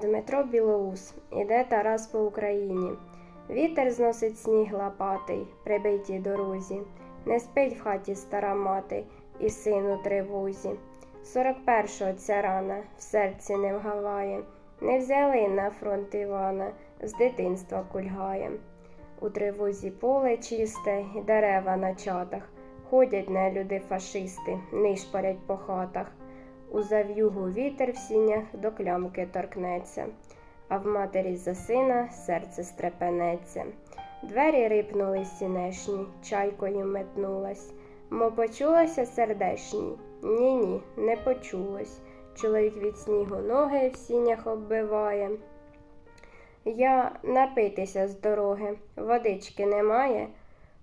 Дмитро Білоус іде Тарас по Україні. Вітер зносить сніг лопатий, прибитій дорозі. Не спить в хаті стара мати і син у тривозі. Сорок першого ця рана в серці не вгаває. Не взяли на фронт Івана, з дитинства кульгає. У тривозі поле чисте дерева на чатах. Ходять нелюди фашисти, нишпорять по хатах. У зав'югу вітер в сінях до клямки торкнеться, а в матері за сина серце стрепенеться. Двері рипнули сінешні, чайкою метнулась. Мо почулося сердешній? Ні, ні, не почулось. Чоловік від снігу ноги в сінях оббиває. Я напитися з дороги, водички немає.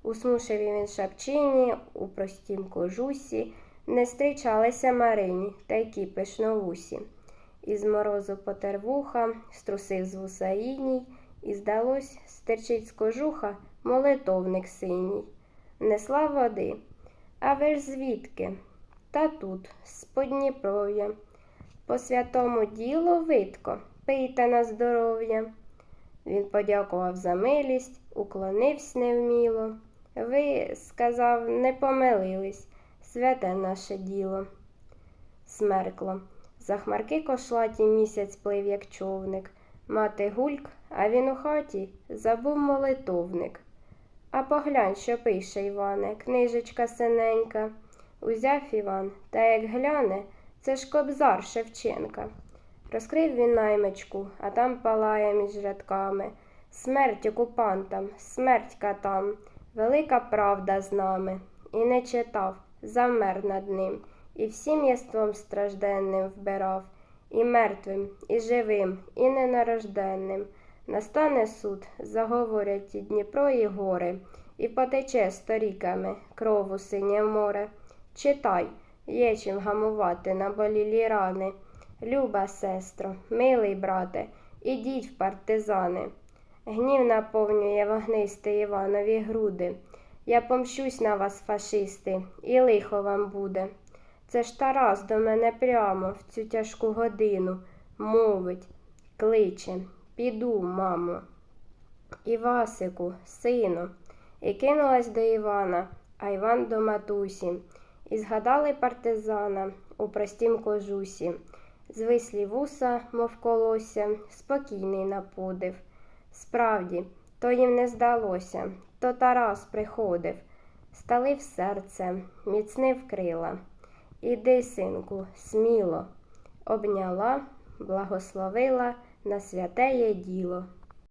У смушеві він шапчині, у простім кожусі, не зустрічалися Марині та й ті пишновусі. Із морозу потер вуха, струсив з вуса іній, і здалось, стирчить з кожуха молитовник синій. Несла води. А ви ж звідки? Та тут, з Подніпров'я. По святому ділу видко, пийте на здоров'я. Він подякував за милість, уклонився невміло. Ви, сказав, не помилились, святе наше діло. Смеркло. За хмарки кошлаті місяць плив, як човник. Мати гульк, а він у хаті забув молитовник. А поглянь, що пише Іване, книжечка синенька. Узяв Іван, та як гляне, це ж кобзар Шевченка. Розкрив він наймичку, а там палає між рядками. Смерть окупантам, смерть катам, велика правда з нами. І не читав, завмер над ним, і всім єством стражденним вбирав, і мертвим, і живим, і ненарожденним. Настане суд, заговорять і Дніпро, і гори, і потече сторіками крову синє море. Читай, є чим гамувати на болілі рани. Люба сестро, милий брате, ідіть в партизани. Гнів наповнює вогнистий Іванові груди. Я помщусь на вас, фашисти, і лихо вам буде. Це ж Тарас до мене прямо в цю тяжку годину мовить, кличе, піду, мамо. Івасику, сину, і кинулась до Івана, а Іван до матусі. І згадали партизана у простім кожусі. Звислі вуса, мов колося, спокійний на подив. Справді, то їм не здалося, то Тарас приходив, сталив серце, міцнив крила. Іди, синку, сміло, обняла, благословила на святеє діло.